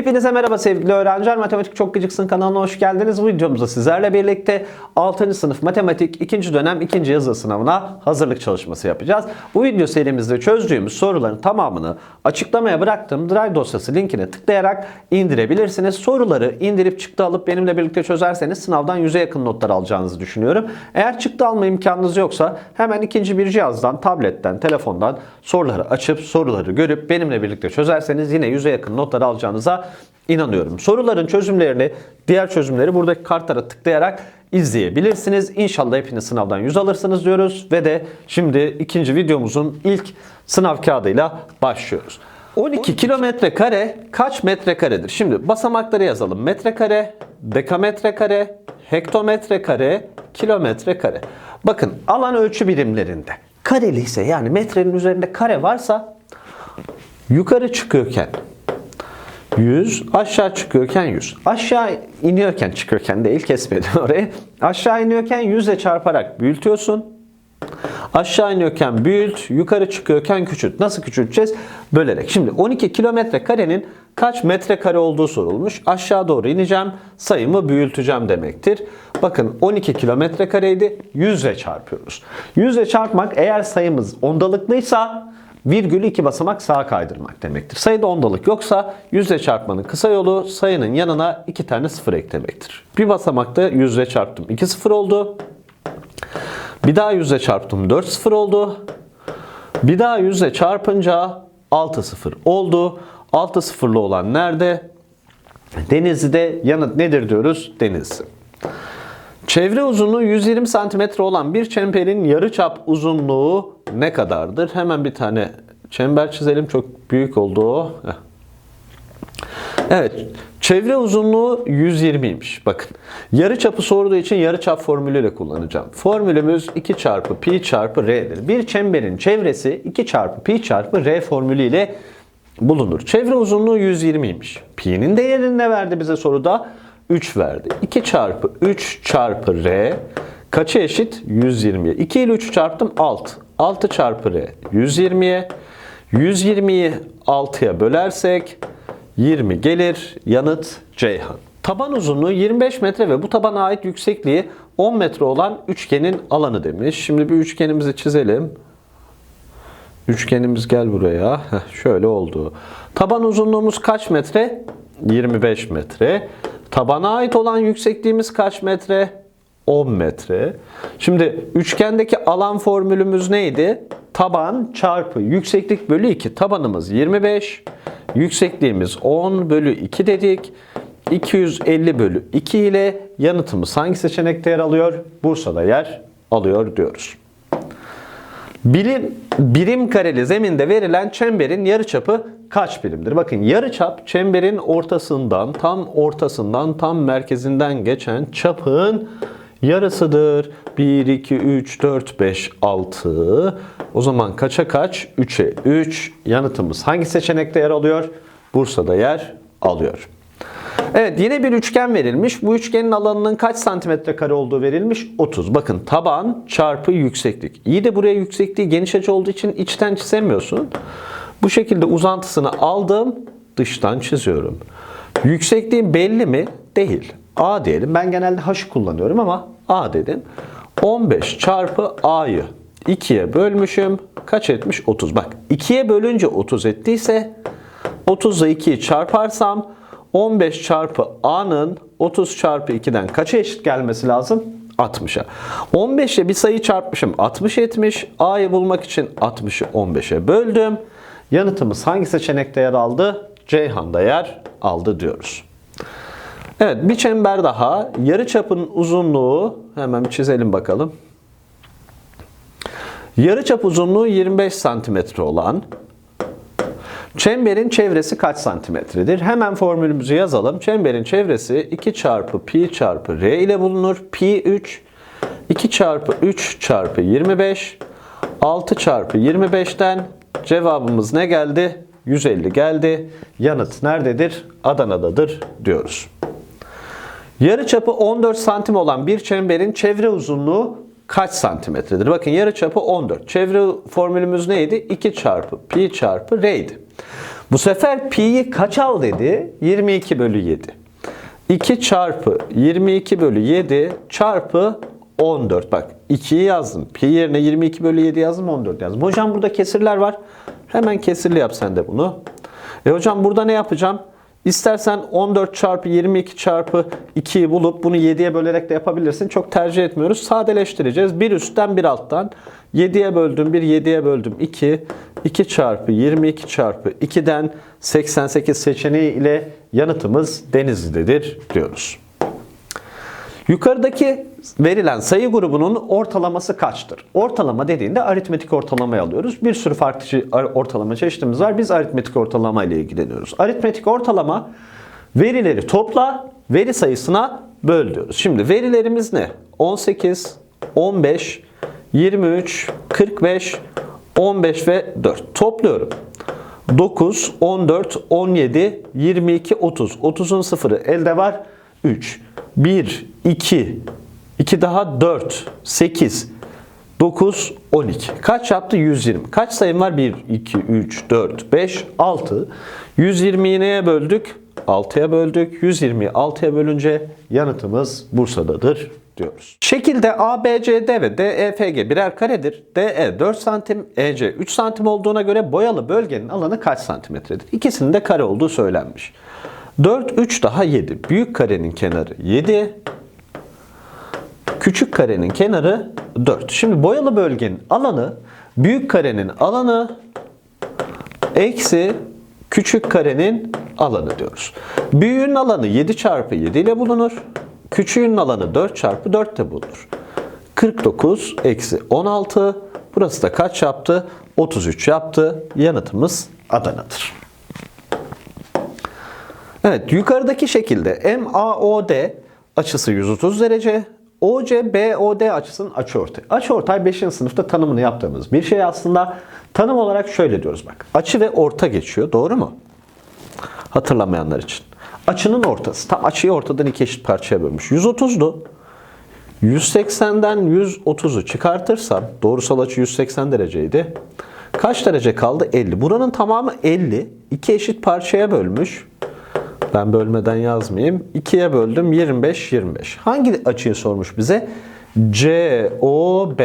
Hepinize merhaba sevgili öğrenciler. Matematik Çok Gıcıksın kanalına hoş geldiniz. Bu videomuzda sizlerle birlikte 6. sınıf matematik 2. dönem 2. yazılı sınavına hazırlık çalışması yapacağız. Bu video serimizde çözdüğümüz soruların tamamını açıklamaya bıraktığım Drive dosyası linkine tıklayarak indirebilirsiniz. Soruları indirip çıktı alıp benimle birlikte çözerseniz sınavdan 100'e yakın notlar alacağınızı düşünüyorum. Eğer çıktı alma imkanınız yoksa hemen ikinci bir cihazdan, tabletten, telefondan soruları açıp soruları görüp benimle birlikte çözerseniz yine 100'e yakın notlar alacağınıza inanıyorum. Soruların çözümlerini, diğer çözümleri buradaki kartlara tıklayarak izleyebilirsiniz. İnşallah hepiniz sınavdan 100 alırsınız diyoruz ve de şimdi ikinci videomuzun ilk sınav kağıdıyla başlıyoruz. 12 kilometre kare kaç metre karedir? Şimdi basamakları yazalım. Metrekare, dekametre kare, hektometre kare, kilometre kare. Bakın alan ölçü birimlerinde kareli ise yani metrenin üzerinde kare varsa yukarı çıkıyorken 100, aşağı çıkıyorken 100. Aşağı iniyorken çıkıyorken değil kesmedim orayı. Aşağı iniyorken 100 ile çarparak büyütüyorsun. Aşağı iniyorken büyüt, yukarı çıkıyorken küçült. Nasıl küçülteceğiz? Bölerek. Şimdi 12 kilometre karenin kaç metrekare olduğu sorulmuş. Aşağı doğru ineceğim, sayımı büyüteceğim demektir. Bakın 12 kilometre kareydi, 100 ile çarpıyoruz. 100 ile çarpmak eğer sayımız ondalıklıysa virgülü iki basamak sağa kaydırmak demektir. Sayıda ondalık yoksa yüzle çarpmanın kısa yolu sayının yanına iki tane sıfır eklemektir. Bir basamakta yüzle çarptım 2 sıfır oldu. Bir daha yüzle çarptım 4 sıfır oldu. Bir daha yüzle çarpınca 6 sıfır oldu. 6 sıfırlı olan nerede? Denizli'de yanıt nedir diyoruz? Denizli. Çevre uzunluğu 120 cm olan bir çemberin yarıçap uzunluğu ne kadardır? Hemen bir tane çember çizelim. Çok büyük oldu o. Evet. Çevre uzunluğu 120'ymiş. Bakın. Yarıçapı sorduğu için yarıçap formülüyle kullanacağım. Formülümüz 2 çarpı pi çarpı r'dir. Bir çemberin çevresi 2 çarpı pi çarpı r formülüyle bulunur. Çevre uzunluğu 120'ymiş. Pi'nin değerini ne verdi bize soruda? 3 verdi. 2 çarpı 3 çarpı r kaça eşit? 120'ye. 2 ile 3 çarptım 6. 6 çarpı r 120'ye. 120'yi 6'ya bölersek 20 gelir. Yanıt Ceyhan. Taban uzunluğu 25 metre ve bu tabana ait yüksekliği 10 metre olan üçgenin alanı demiş. Şimdi bir üçgenimizi çizelim. Üçgenimiz gel buraya. Heh, şöyle oldu. Taban uzunluğumuz kaç metre? 25 metre. Tabana ait olan yüksekliğimiz kaç metre? 10 metre. Şimdi üçgendeki alan formülümüz neydi? Taban çarpı yükseklik bölü 2. Tabanımız 25. Yüksekliğimiz 10 bölü 2 dedik. 250 bölü 2 ile yanıtımız hangi seçenekte yer alıyor? Bursa'da yer alıyor diyoruz. Birim, birim kareli zeminde verilen çemberin yarıçapı kaç birimdir? Bakın yarıçap çemberin ortasından, tam ortasından, tam merkezinden geçen çapın yarısıdır. 1, 2, 3, 4, 5, 6. O zaman kaça kaç? 3'e 3. Yanıtımız hangi seçenekte yer alıyor? Bursa'da yer alıyor. Evet yine bir üçgen verilmiş. Bu üçgenin alanının kaç santimetre kare olduğu verilmiş? 30. Bakın taban çarpı yükseklik. İyi de buraya yüksekliği geniş açı olduğu için içten çizemiyorsun. Bu şekilde uzantısını aldım. Dıştan çiziyorum. Yüksekliğin belli mi? Değil. A diyelim. Ben genelde H'ı kullanıyorum ama A dedim. 15 çarpı A'yı 2'ye bölmüşüm. Kaç etmiş? 30. Bak 2'ye bölünce 30 ettiyse 30'la 2'yi çarparsam 15 çarpı A'nın 30 çarpı 2'den kaça eşit gelmesi lazım? 60'a. 15 ile bir sayı çarpmışım 60 etmiş. A'yı bulmak için 60'ı 15'e böldüm. Yanıtımız hangi seçenekte yer aldı? Ceyhan'da yer aldı diyoruz. Evet bir çember daha. Yarıçapın uzunluğu hemen çizelim bakalım. Yarıçap uzunluğu 25 santimetre olan Çemberin çevresi kaç santimetredir? Hemen formülümüzü yazalım. Çemberin çevresi 2 çarpı pi çarpı r ile bulunur. Pi 3. 2 çarpı 3 çarpı 25. 6 çarpı 25'ten cevabımız ne geldi? 150 geldi. Yanıt nerededir? Adana'dadır diyoruz. Yarıçapı 14 santim olan bir çemberin çevre uzunluğu kaç santimetredir? Bakın yarıçapı 14. Çevre formülümüz neydi? 2 çarpı pi çarpı r'ydi. Bu sefer pi'yi kaç al dedi? 22 bölü 7. 2 çarpı 22 bölü 7 çarpı 14. Bak 2'yi yazdım. Pi yerine 22 bölü 7 yazdım 14 yazdım. Hocam burada kesirler var. Hemen kesirli yap sen de bunu. E hocam burada ne yapacağım? İstersen 14 çarpı 22 çarpı 2'yi bulup bunu 7'ye bölerek de yapabilirsin. Çok tercih etmiyoruz. Sadeleştireceğiz. Bir üstten bir alttan. 7'ye böldüm 1, 7'ye böldüm 2. 2 çarpı 22 çarpı 2'den 88 seçeneği ile yanıtımız Denizli'dedir diyoruz. Yukarıdaki verilen sayı grubunun ortalaması kaçtır? Ortalama dediğinde aritmetik ortalamayı alıyoruz. Bir sürü farklı ortalama çeşitimiz var. Biz aritmetik ortalama ile ilgileniyoruz. Aritmetik ortalama verileri topla, veri sayısına böl diyoruz. Şimdi verilerimiz ne? 18, 15, 23, 45, 15 ve 4. Topluyorum. 9, 14, 17, 22, 30. 30'un sıfırı elde var. 3, 1, 2, 2 daha 4, 8, 9, 12. Kaç yaptı? 120. Kaç sayım var? 1, 2, 3, 4, 5, 6. 120'yi neye böldük? 6'ya böldük. 120'yi 6'ya bölünce yanıtımız Bursa'dadır diyoruz. Şekilde ABCD ve DEFG birer karedir. DE 4 santim, EC 3 santim olduğuna göre boyalı bölgenin alanı kaç santimetredir? İkisinin de kare olduğu söylenmiş. 4, 3 daha 7. Büyük karenin kenarı 7. Küçük karenin kenarı 4. Şimdi boyalı bölgenin alanı büyük karenin alanı eksi küçük karenin alanı diyoruz. Büyüğün alanı 7 çarpı 7 ile bulunur. Küçüğün alanı 4 çarpı 4 ile bulunur. 49 eksi 16. Burası da kaç yaptı? 33 yaptı. Yanıtımız Adana'dır. Evet yukarıdaki şekilde MAOD açısı 130 derece. OC BOD açısının açıortay. Açıortay 5. sınıfta tanımını yaptığımız bir şey aslında. Tanım olarak şöyle diyoruz bak. Açı ve orta geçiyor. Doğru mu? Hatırlamayanlar için. Açının ortası. Tam açıyı ortadan iki eşit parçaya bölmüş. 130'du. 180'den 130'u çıkartırsam doğrusal açı 180 dereceydi. Kaç derece kaldı? 50. Buranın tamamı 50. İki eşit parçaya bölmüş. Ben bölmeden yazmayayım. 2'ye böldüm 25 25. Hangi açıyı sormuş bize? COB.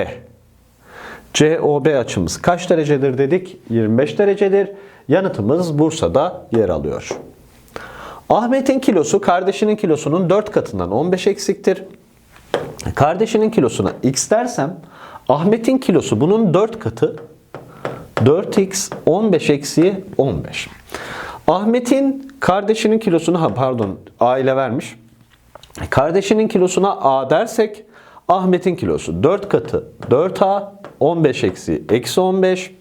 COB açımız kaç derecedir dedik? 25 derecedir. Yanıtımız Bursa'da yer alıyor. Ahmet'in kilosu kardeşinin kilosunun 4 katından 15 eksiktir. Kardeşinin kilosuna x dersem Ahmet'in kilosu bunun 4 katı 4x 15 eksi 15. Ahmet'in kardeşinin kilosunu ha pardon A ile vermiş. Kardeşinin kilosuna A dersek Ahmet'in kilosu 4 katı 4A 15 eksi eksi 15.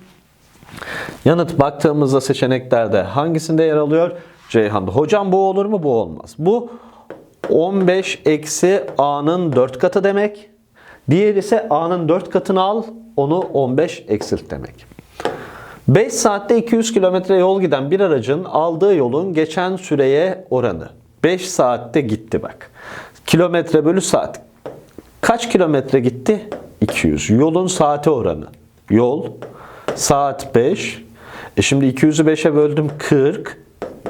Yanıt baktığımızda seçeneklerde hangisinde yer alıyor? Ceyhan'da. Hocam bu olur mu? Bu olmaz. Bu 15 eksi A'nın 4 katı demek. Diğeri ise A'nın 4 katını al, onu 15 eksilt demek. 5 saatte 200 kilometre yol giden bir aracın aldığı yolun geçen süreye oranı. 5 saatte gitti bak. Kilometre bölü saat. Kaç kilometre gitti? 200. Yolun saate oranı. Yol, saat 5. E şimdi 200'ü 5'e böldüm 40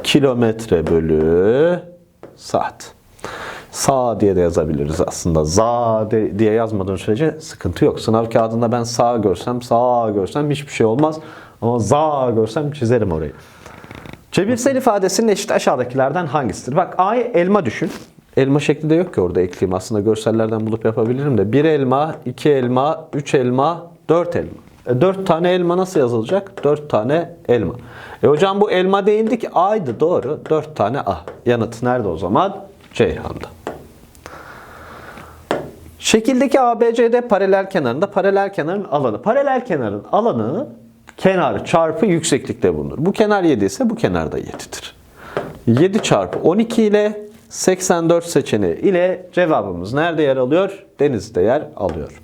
kilometre bölü saat. Sağ diye de yazabiliriz aslında. Za de- diye yazmadığın sürece sıkıntı yok. Sınav kağıdında ben sağ görsem, sağ görsem hiçbir şey olmaz. Ama za görsem çizerim orayı. Cebirsel ifadesinin eşit aşağıdakilerden hangisidir? Bak A'yı elma düşün. Elma şekli de yok ki orada ekleyeyim. Aslında görsellerden bulup yapabilirim de. Bir elma, iki elma, üç elma, dört elma. E, dört tane elma nasıl yazılacak? Dört tane elma. E hocam bu elma değildi ki A'ydı doğru. Dört tane A. Yanıt nerede o zaman? Ceyhan'da. Şekildeki ABCD paralel kenarında paralel kenarın alanı. Paralel kenarın alanı kenar çarpı yükseklikte bulunur. Bu kenar 7 ise bu kenar da 7'dir. 7 çarpı 12 ile 84 seçeneği ile cevabımız nerede yer alıyor? Denizde yer alıyor.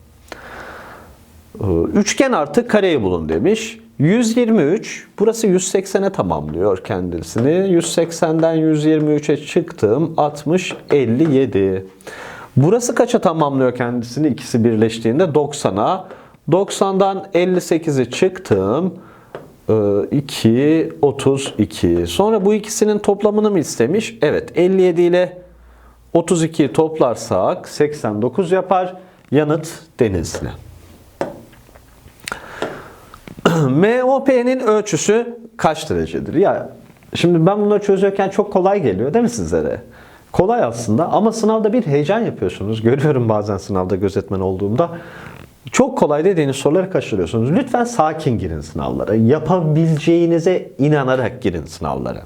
Ee, Üçgen artı kareyi bulun demiş. 123, burası 180'e tamamlıyor kendisini. 180'den 123'e çıktım. 60, 57. Burası kaça tamamlıyor kendisini? İkisi birleştiğinde 90'a. 90'dan 58'i çıktım. 2, 32. Sonra bu ikisinin toplamını mı istemiş? Evet. 57 ile 32'yi toplarsak 89 yapar. Yanıt Denizli. MOP'nin ölçüsü kaç derecedir? Ya şimdi ben bunları çözüyorken çok kolay geliyor değil mi sizlere? Kolay aslında ama sınavda bir heyecan yapıyorsunuz. Görüyorum bazen sınavda gözetmen olduğumda. Çok kolay dediğiniz soruları kaçırıyorsunuz. Lütfen sakin girin sınavlara. Yapabileceğinize inanarak girin sınavlara.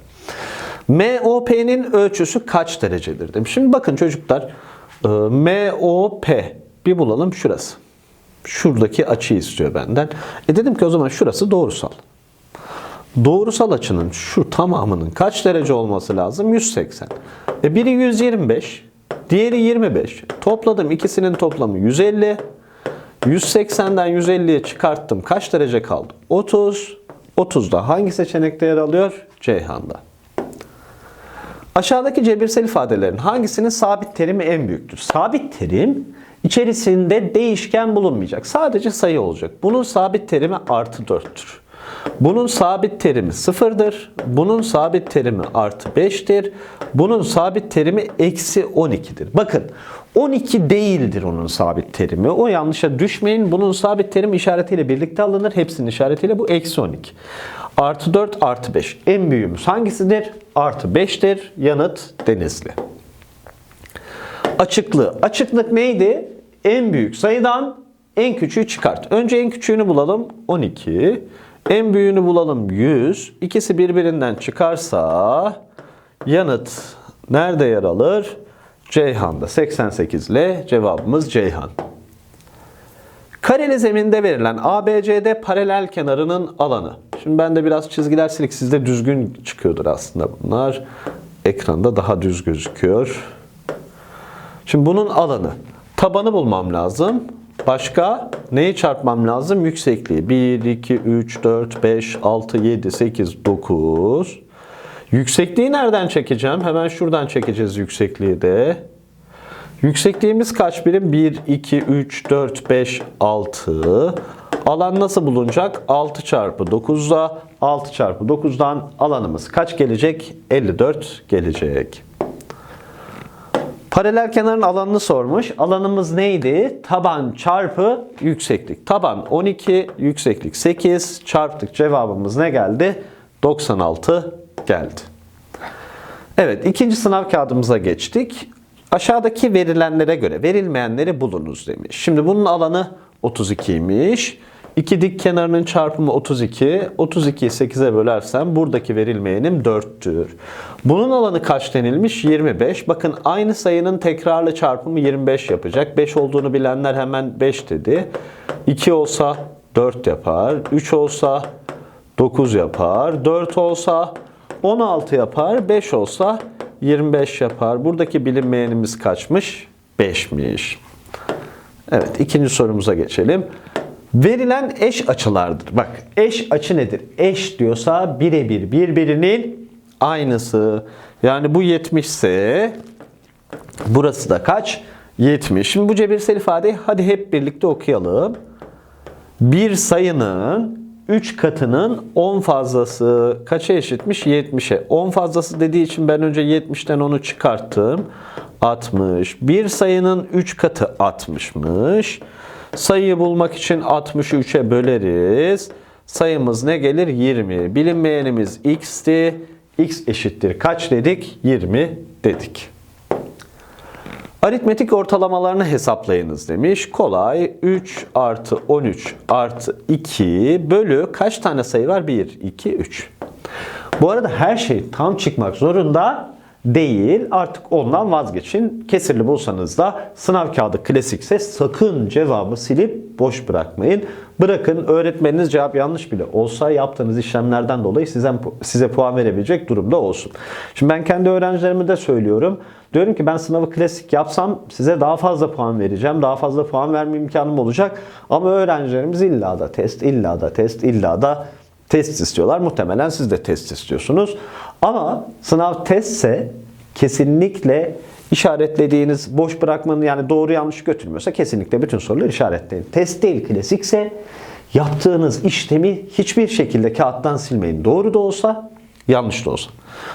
MOP'nin ölçüsü kaç derecedir demiş. Şimdi bakın çocuklar e, MOP bir bulalım şurası. Şuradaki açıyı istiyor benden. E dedim ki o zaman şurası doğrusal. Doğrusal açının şu tamamının kaç derece olması lazım? 180. E biri 125, diğeri 25. Topladım ikisinin toplamı 150. 180'den 150'ye çıkarttım. Kaç derece kaldı? 30. 30'da hangi seçenekte yer alıyor? Ceyhan'da. Aşağıdaki cebirsel ifadelerin hangisinin sabit terimi en büyüktür? Sabit terim içerisinde değişken bulunmayacak. Sadece sayı olacak. Bunun sabit terimi artı 4'tür. Bunun sabit terimi 0'dır. Bunun sabit terimi artı 5'tir. Bunun sabit terimi eksi 12'dir. Bakın 12 değildir onun sabit terimi. O yanlışa düşmeyin. Bunun sabit terimi işaretiyle birlikte alınır. Hepsinin işaretiyle bu eksi 12. Artı 4 artı 5. En büyüğümüz hangisidir? Artı 5'tir. Yanıt Denizli. Açıklığı. Açıklık neydi? En büyük sayıdan en küçüğü çıkart. Önce en küçüğünü bulalım. 12. En büyüğünü bulalım 100. İkisi birbirinden çıkarsa yanıt nerede yer alır? Ceyhan'da. 88 ile cevabımız Ceyhan. Kareli zeminde verilen ABCD paralel kenarının alanı. Şimdi bende biraz çizgiler silik. Sizde düzgün çıkıyordur aslında bunlar. Ekranda daha düz gözüküyor. Şimdi bunun alanı. Tabanı bulmam lazım. Başka neyi çarpmam lazım? Yüksekliği. 1, 2, 3, 4, 5, 6, 7, 8, 9. Yüksekliği nereden çekeceğim? Hemen şuradan çekeceğiz yüksekliği de. Yüksekliğimiz kaç birim? 1, 2, 3, 4, 5, 6. Alan nasıl bulunacak? 6 çarpı 9'da 6 çarpı 9'dan alanımız kaç gelecek? 54 gelecek. Paralel kenarın alanını sormuş. Alanımız neydi? Taban çarpı yükseklik. Taban 12, yükseklik 8. Çarptık cevabımız ne geldi? 96 geldi. Evet ikinci sınav kağıdımıza geçtik. Aşağıdaki verilenlere göre verilmeyenleri bulunuz demiş. Şimdi bunun alanı 32'ymiş. İki dik kenarının çarpımı 32. 32'yi 8'e bölersem buradaki verilmeyenim 4'tür. Bunun alanı kaç denilmiş? 25. Bakın aynı sayının tekrarlı çarpımı 25 yapacak. 5 olduğunu bilenler hemen 5 dedi. 2 olsa 4 yapar. 3 olsa 9 yapar. 4 olsa 16 yapar. 5 olsa 25 yapar. Buradaki bilinmeyenimiz kaçmış? 5'miş. Evet ikinci sorumuza geçelim. Verilen eş açılardır. Bak eş açı nedir? Eş diyorsa birebir birbirinin aynısı. Yani bu 70 ise burası da kaç? 70. Şimdi bu cebirsel ifadeyi hadi hep birlikte okuyalım. Bir sayının 3 katının 10 fazlası kaça eşitmiş? 70'e. 10 fazlası dediği için ben önce 70'ten onu çıkarttım. 60. Bir sayının 3 katı 60'mış. Sayıyı bulmak için 60'ı 3'e böleriz. Sayımız ne gelir? 20. Bilinmeyenimiz x'ti. x eşittir kaç dedik? 20 dedik. Aritmetik ortalamalarını hesaplayınız demiş. Kolay. 3 artı 13 artı 2 bölü kaç tane sayı var? 1, 2, 3. Bu arada her şey tam çıkmak zorunda değil. Artık ondan vazgeçin. Kesirli bulsanız da sınav kağıdı klasikse sakın cevabı silip boş bırakmayın. Bırakın öğretmeniniz cevap yanlış bile olsa yaptığınız işlemlerden dolayı size, size puan verebilecek durumda olsun. Şimdi ben kendi öğrencilerime de söylüyorum. Diyorum ki ben sınavı klasik yapsam size daha fazla puan vereceğim. Daha fazla puan verme imkanım olacak. Ama öğrencilerimiz illa da test, illa da test, illa da test istiyorlar. Muhtemelen siz de test istiyorsunuz. Ama sınav testse kesinlikle işaretlediğiniz boş bırakmanın yani doğru yanlış götürmüyorsa kesinlikle bütün soruları işaretleyin. Test değil klasikse Yaptığınız işlemi hiçbir şekilde kağıttan silmeyin. Doğru da olsa, yanlış da olsa.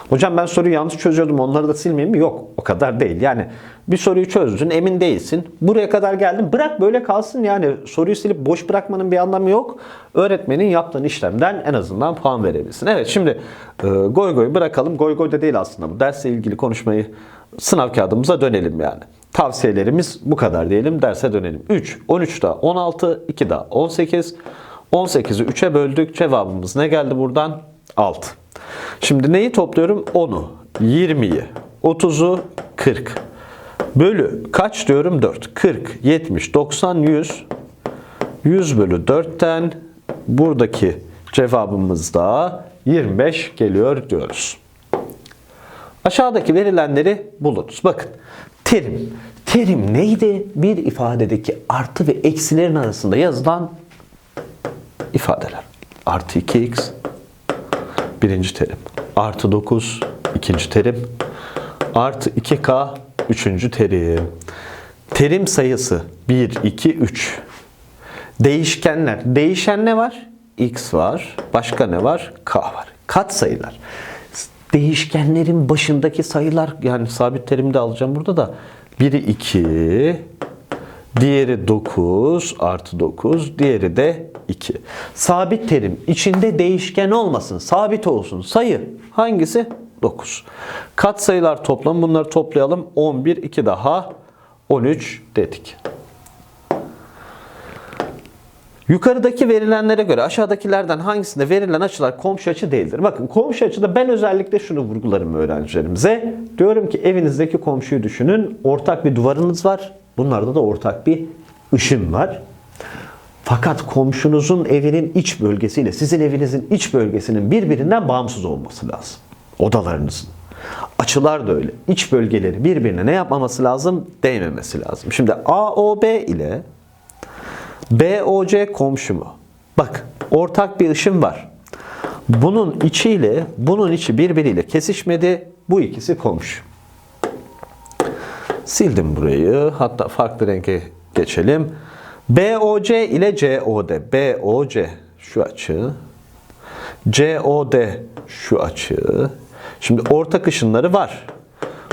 Hocam ben soruyu yanlış çözüyordum onları da silmeyeyim mi? Yok o kadar değil. Yani bir soruyu çözdün emin değilsin. Buraya kadar geldin bırak böyle kalsın yani soruyu silip boş bırakmanın bir anlamı yok. Öğretmenin yaptığın işlemden en azından puan verebilirsin. Evet şimdi e, goy goy bırakalım. Goy goy da değil aslında bu dersle ilgili konuşmayı sınav kağıdımıza dönelim yani. Tavsiyelerimiz bu kadar diyelim derse dönelim. 3, 13 daha 16, 2 daha 18. 18'i 3'e böldük. Cevabımız ne geldi buradan? 6. Şimdi neyi topluyorum? 10'u, 20'yi, 30'u, 40. Bölü kaç diyorum? 4. 40, 70, 90, 100. 100 bölü 4'ten buradaki cevabımız da 25 geliyor diyoruz. Aşağıdaki verilenleri bulunuz. Bakın terim. Terim neydi? Bir ifadedeki artı ve eksilerin arasında yazılan ifadeler. Artı 2x birinci terim. Artı 9 ikinci terim. Artı 2k üçüncü terim. Terim sayısı 1, 2, 3. Değişkenler. Değişen ne var? X var. Başka ne var? K var. Kat sayılar. Değişkenlerin başındaki sayılar yani sabit terimde alacağım burada da. Biri 2, diğeri 9 artı 9, diğeri de 2. Sabit terim içinde değişken olmasın, sabit olsun. Sayı hangisi? 9. Kat sayılar toplam bunları toplayalım. 11, 2 daha 13 dedik. Yukarıdaki verilenlere göre aşağıdakilerden hangisinde verilen açılar komşu açı değildir? Bakın komşu açıda ben özellikle şunu vurgularım öğrencilerimize. Diyorum ki evinizdeki komşuyu düşünün. Ortak bir duvarınız var. Bunlarda da ortak bir ışın var. Fakat komşunuzun evinin iç bölgesiyle sizin evinizin iç bölgesinin birbirinden bağımsız olması lazım. Odalarınızın. Açılar da öyle. İç bölgeleri birbirine ne yapmaması lazım? Değmemesi lazım. Şimdi AOB ile BOC komşu mu? Bak ortak bir ışın var. Bunun içiyle bunun içi birbiriyle kesişmedi. Bu ikisi komşu. Sildim burayı. Hatta farklı renge geçelim. BOC ile COD. BOC şu açı. COD şu açı. Şimdi ortak ışınları var.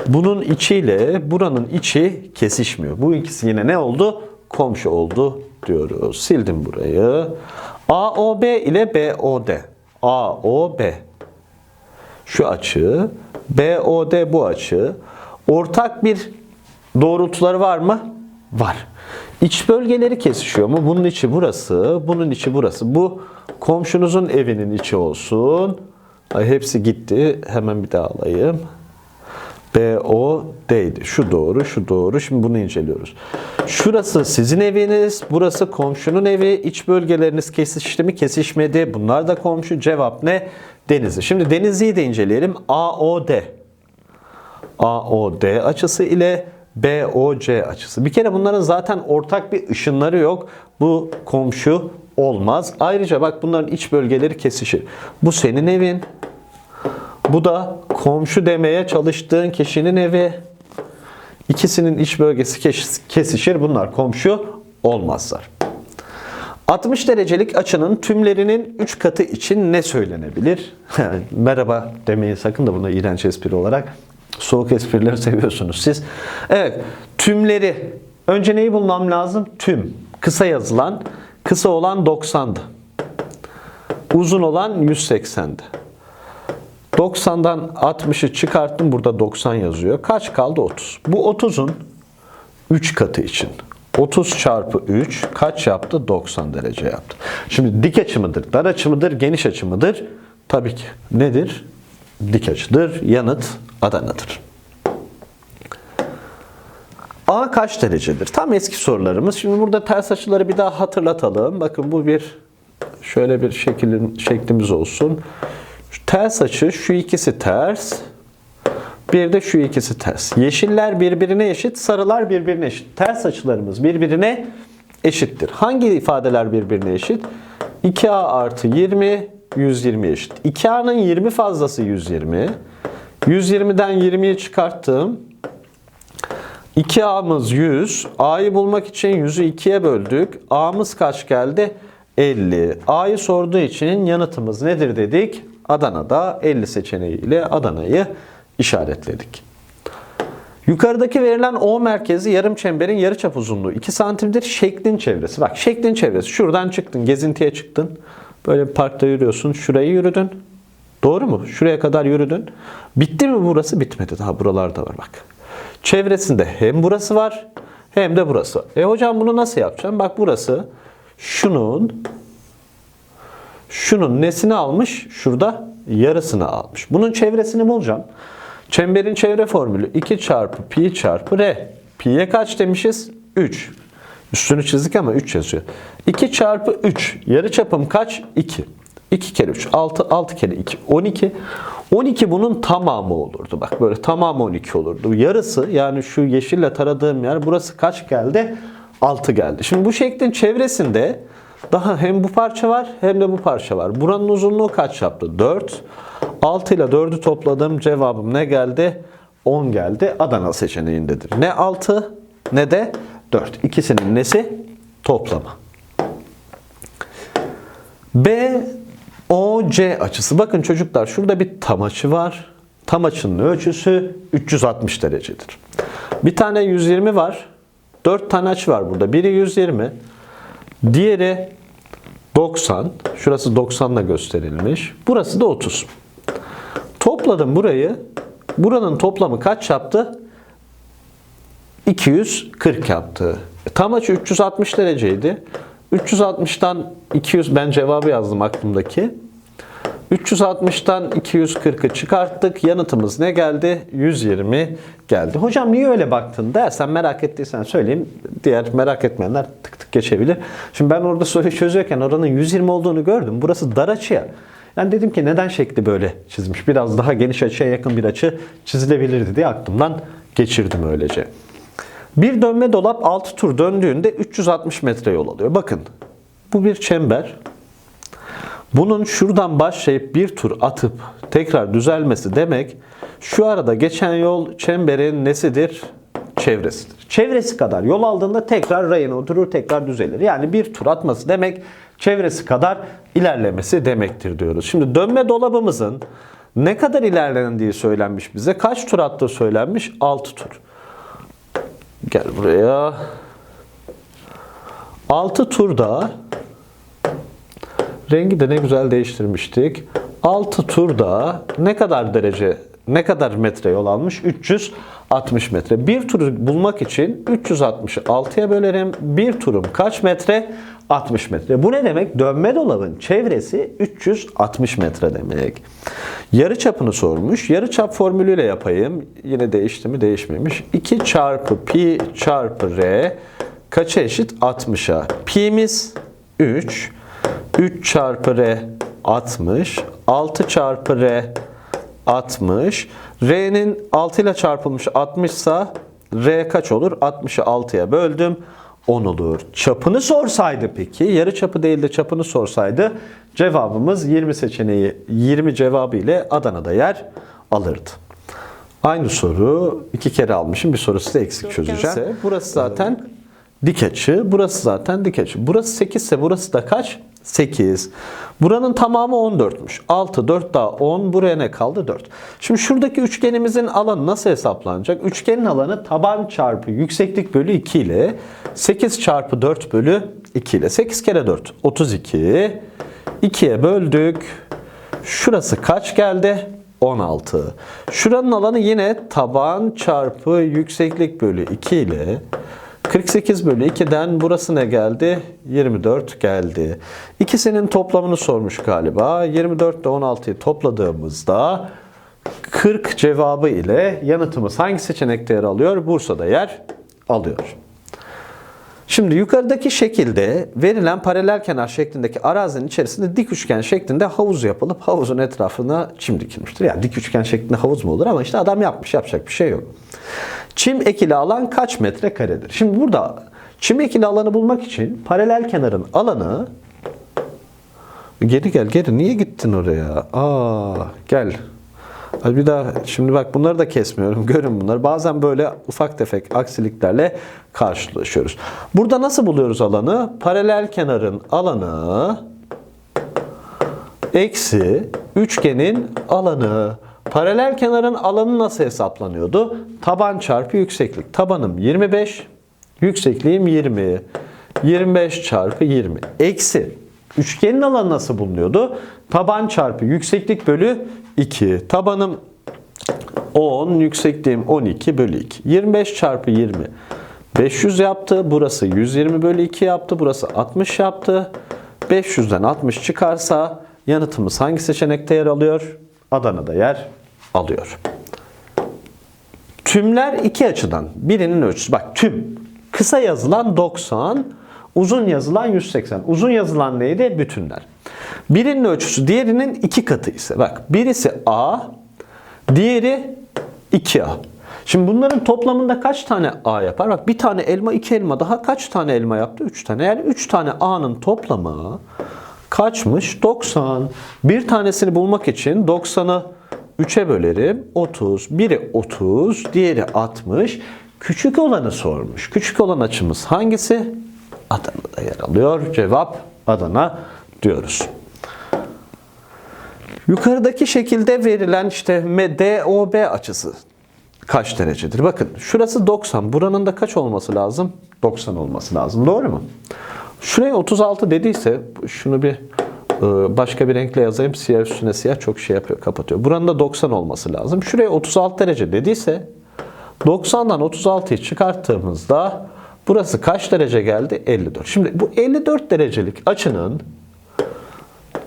Bunun içiyle buranın içi kesişmiyor. Bu ikisi yine ne oldu? Komşu oldu diyoruz. Sildim burayı. AOB ile BOD. AOB şu açı, BOD bu açı. Ortak bir doğrultuları var mı? Var. İç bölgeleri kesişiyor mu? Bunun içi burası, bunun içi burası. Bu komşunuzun evinin içi olsun. Ay, hepsi gitti. Hemen bir daha alayım. B, O, D'ydi. Şu doğru, şu doğru. Şimdi bunu inceliyoruz. Şurası sizin eviniz, burası komşunun evi. İç bölgeleriniz kesişti mi? Kesişmedi. Bunlar da komşu. Cevap ne? Denizli. Şimdi Denizli'yi de inceleyelim. AOD. AOD açısı ile BOC açısı. Bir kere bunların zaten ortak bir ışınları yok. Bu komşu olmaz. Ayrıca bak bunların iç bölgeleri kesişir. Bu senin evin. Bu da komşu demeye çalıştığın kişinin evi. İkisinin iç bölgesi kes- kesişir. Bunlar komşu olmazlar. 60 derecelik açının tümlerinin 3 katı için ne söylenebilir? Merhaba demeyin sakın da bunu iğrenç espri olarak. Soğuk esprileri seviyorsunuz siz. Evet, tümleri. Önce neyi bulmam lazım? Tüm. Kısa yazılan. Kısa olan 90'dı. Uzun olan 180'di. 90'dan 60'ı çıkarttım. Burada 90 yazıyor. Kaç kaldı? 30. Bu 30'un 3 katı için. 30 çarpı 3 kaç yaptı? 90 derece yaptı. Şimdi dik açı mıdır, dar açı mıdır, geniş açı mıdır? Tabii ki. Nedir? Dik açıdır. Yanıt Adana'dır. A kaç derecedir? Tam eski sorularımız. Şimdi burada ters açıları bir daha hatırlatalım. Bakın bu bir şöyle bir şeklin, şeklimiz olsun. Şu ters açı şu ikisi ters. Bir de şu ikisi ters. Yeşiller birbirine eşit, sarılar birbirine eşit. Ters açılarımız birbirine eşittir. Hangi ifadeler birbirine eşit? 2a artı 20, 120 eşit. 2a'nın 20 fazlası 120. 120'den 20'yi çıkarttım. 2a'mız 100. A'yı bulmak için 100'ü 2'ye böldük. A'mız kaç geldi? 50. A'yı sorduğu için yanıtımız nedir dedik? Adana'da 50 seçeneğiyle Adana'yı işaretledik. Yukarıdaki verilen O merkezi yarım çemberin yarıçap uzunluğu 2 santimdir. Şeklin çevresi. Bak şeklin çevresi. Şuradan çıktın, gezintiye çıktın. Böyle bir parkta yürüyorsun. Şurayı yürüdün. Doğru mu? Şuraya kadar yürüdün. Bitti mi burası? Bitmedi. Daha buralarda var bak. Çevresinde hem burası var hem de burası. E hocam bunu nasıl yapacağım? Bak burası şunun şunun nesini almış? Şurada yarısını almış. Bunun çevresini bulacağım. Çemberin çevre formülü 2 çarpı pi çarpı r. Pi'ye kaç demişiz? 3. Üstünü çizdik ama 3 yazıyor. 2 çarpı 3. Yarı çapım kaç? 2. 2 kere 3. 6. 6 kere 2. 12. 12 bunun tamamı olurdu. Bak böyle tamamı 12 olurdu. Yarısı yani şu yeşille taradığım yer burası kaç geldi? 6 geldi. Şimdi bu şeklin çevresinde daha hem bu parça var hem de bu parça var. Buranın uzunluğu kaç yaptı? 4. 6 ile 4'ü topladım. Cevabım ne geldi? 10 geldi. Adana seçeneğindedir. Ne 6 ne de 4. İkisinin nesi? Toplama. B O C açısı. Bakın çocuklar şurada bir tam açı var. Tam açının ölçüsü 360 derecedir. Bir tane 120 var. 4 tane açı var burada. Biri 120. Diğeri 90. Şurası 90 ile gösterilmiş. Burası da 30. Topladım burayı. Buranın toplamı kaç yaptı? 240 yaptı. E, Tam açı 360 dereceydi. 360'tan 200 ben cevabı yazdım aklımdaki. 360'tan 240'ı çıkarttık. Yanıtımız ne geldi? 120 geldi. Hocam niye öyle baktın dersen merak ettiysen söyleyeyim. Diğer merak etmeyenler tık tık geçebilir. Şimdi ben orada soruyu çözüyorken oranın 120 olduğunu gördüm. Burası dar açı ya. Yani dedim ki neden şekli böyle çizmiş? Biraz daha geniş açıya yakın bir açı çizilebilirdi diye aklımdan geçirdim öylece. Bir dönme dolap 6 tur döndüğünde 360 metre yol alıyor. Bakın bu bir çember. Bunun şuradan başlayıp bir tur atıp tekrar düzelmesi demek şu arada geçen yol çemberin nesidir? Çevresidir. Çevresi kadar yol aldığında tekrar rayına oturur, tekrar düzelir. Yani bir tur atması demek çevresi kadar ilerlemesi demektir diyoruz. Şimdi dönme dolabımızın ne kadar ilerlendiği söylenmiş bize. Kaç tur attığı söylenmiş? 6 tur. Gel buraya. 6 turda rengi de ne güzel değiştirmiştik. 6 turda ne kadar derece, ne kadar metre yol almış? 360 metre. Bir turu bulmak için 360'ı 6'ya bölerim. Bir turum kaç metre? 60 metre. Bu ne demek? Dönme dolabın çevresi 360 metre demek. Yarı çapını sormuş. Yarı çap formülüyle yapayım. Yine değişti mi? Değişmemiş. 2 çarpı pi çarpı r kaça eşit? 60'a. Pi'miz 3. 3 çarpı r 60. 6 çarpı r 60. R'nin 6 ile çarpılmış 60 ise R kaç olur? 60'ı 6'ya böldüm. 10 olur. Çapını sorsaydı peki, yarı çapı değil de çapını sorsaydı cevabımız 20 seçeneği 20 cevabı ile Adana'da yer alırdı. Aynı soru iki kere almışım. Bir sorusu da eksik çözeceğim. Burası zaten dik açı. Burası zaten dik açı. Burası 8 ise burası da kaç? 8. Buranın tamamı 14'müş. 6, 4 daha 10. Buraya ne kaldı? 4. Şimdi şuradaki üçgenimizin alanı nasıl hesaplanacak? Üçgenin alanı taban çarpı yükseklik bölü 2 ile 8 çarpı 4 bölü 2 ile. 8 kere 4. 32. 2'ye böldük. Şurası kaç geldi? 16. Şuranın alanı yine taban çarpı yükseklik bölü 2 ile 48 bölü 2'den burası ne geldi? 24 geldi. İkisinin toplamını sormuş galiba. 24 ile 16'yı topladığımızda 40 cevabı ile yanıtımız hangi seçenekte yer alıyor? Bursa'da yer alıyor. Şimdi yukarıdaki şekilde verilen paralel kenar şeklindeki arazinin içerisinde dik üçgen şeklinde havuz yapılıp havuzun etrafına çim dikilmiştir. Yani dik üçgen şeklinde havuz mu olur ama işte adam yapmış yapacak bir şey yok. Çim ekili alan kaç metre karedir? Şimdi burada çim ekili alanı bulmak için paralel kenarın alanı Geri gel geri niye gittin oraya? Aa gel. Bir daha şimdi bak bunları da kesmiyorum. Görün bunları. Bazen böyle ufak tefek aksiliklerle karşılaşıyoruz. Burada nasıl buluyoruz alanı? Paralel kenarın alanı eksi üçgenin alanı. Paralel kenarın alanı nasıl hesaplanıyordu? Taban çarpı yükseklik. Tabanım 25, yüksekliğim 20. 25 çarpı 20. Eksi. Üçgenin alanı nasıl bulunuyordu? Taban çarpı yükseklik bölü 2. Tabanım 10, yüksekliğim 12 bölü 2. 25 çarpı 20. 500 yaptı. Burası 120 bölü 2 yaptı. Burası 60 yaptı. 500'den 60 çıkarsa yanıtımız hangi seçenekte yer alıyor? Adana'da yer alıyor. Tümler iki açıdan. Birinin ölçüsü. Bak tüm. Kısa yazılan 90, uzun yazılan 180. Uzun yazılan neydi? Bütünler. Birinin ölçüsü diğerinin iki katı ise. Bak birisi A, diğeri 2A. Şimdi bunların toplamında kaç tane A yapar? Bak bir tane elma, iki elma daha kaç tane elma yaptı? 3 tane. Yani 3 tane A'nın toplamı kaçmış? 90. Bir tanesini bulmak için 90'ı 3'e bölerim. 30. Biri 30, diğeri 60. Küçük olanı sormuş. Küçük olan açımız hangisi? Adana'da yer alıyor. Cevap Adana diyoruz. Yukarıdaki şekilde verilen işte DOB açısı kaç derecedir? Bakın şurası 90. Buranın da kaç olması lazım? 90 olması lazım. Doğru mu? Şuraya 36 dediyse şunu bir başka bir renkle yazayım. Siyah üstüne siyah çok şey yapıyor, kapatıyor. Buranın da 90 olması lazım. Şuraya 36 derece dediyse 90'dan 36'yı çıkarttığımızda burası kaç derece geldi? 54. Şimdi bu 54 derecelik açının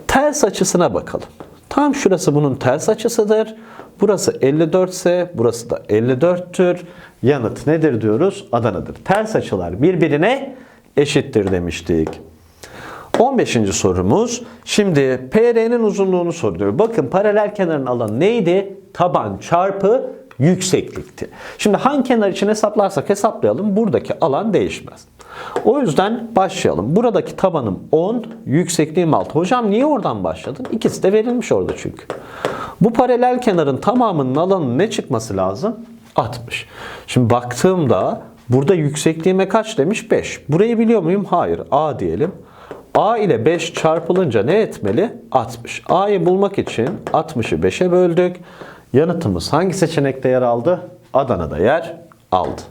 ters açısına bakalım. Tam şurası bunun ters açısıdır. Burası 54 ise burası da 54'tür. Yanıt nedir diyoruz? Adana'dır. Ters açılar birbirine eşittir demiştik. 15. sorumuz. Şimdi PR'nin uzunluğunu soruyor. Bakın paralel kenarın alanı neydi? Taban çarpı yükseklikti. Şimdi hangi kenar için hesaplarsak hesaplayalım. Buradaki alan değişmez. O yüzden başlayalım. Buradaki tabanım 10, yüksekliğim 6. Hocam niye oradan başladın? İkisi de verilmiş orada çünkü. Bu paralel kenarın tamamının alanı ne çıkması lazım? 60. Şimdi baktığımda burada yüksekliğime kaç demiş? 5. Burayı biliyor muyum? Hayır. A diyelim. A ile 5 çarpılınca ne etmeli? 60. A'yı bulmak için 60'ı 5'e böldük. Yanıtımız hangi seçenekte yer aldı? Adana'da yer aldı.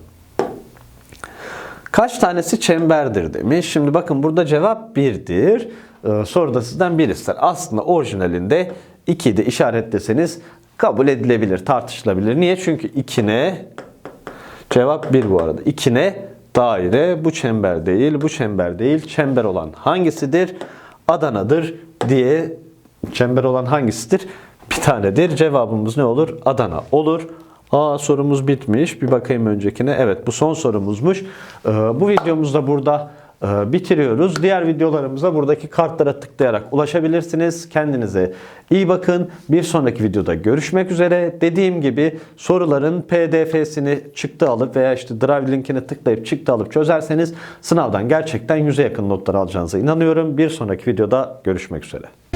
Kaç tanesi çemberdir demiş. Şimdi bakın burada cevap 1'dir. Ee, soruda sizden bir ister. Aslında orijinalinde 2 de işaretleseniz kabul edilebilir, tartışılabilir. Niye? Çünkü 2 ne? Cevap 1 bu arada. 2 ne? Daire. Bu çember değil, bu çember değil. Çember olan hangisidir? Adana'dır diye çember olan hangisidir? Bir tanedir. Cevabımız ne olur? Adana olur. Aa sorumuz bitmiş. Bir bakayım öncekine. Evet bu son sorumuzmuş. Ee, bu videomuzda burada bitiriyoruz. Diğer videolarımıza buradaki kartlara tıklayarak ulaşabilirsiniz. Kendinize iyi bakın. Bir sonraki videoda görüşmek üzere. Dediğim gibi soruların pdf'sini çıktı alıp veya işte drive linkine tıklayıp çıktı alıp çözerseniz sınavdan gerçekten yüze yakın notlar alacağınıza inanıyorum. Bir sonraki videoda görüşmek üzere.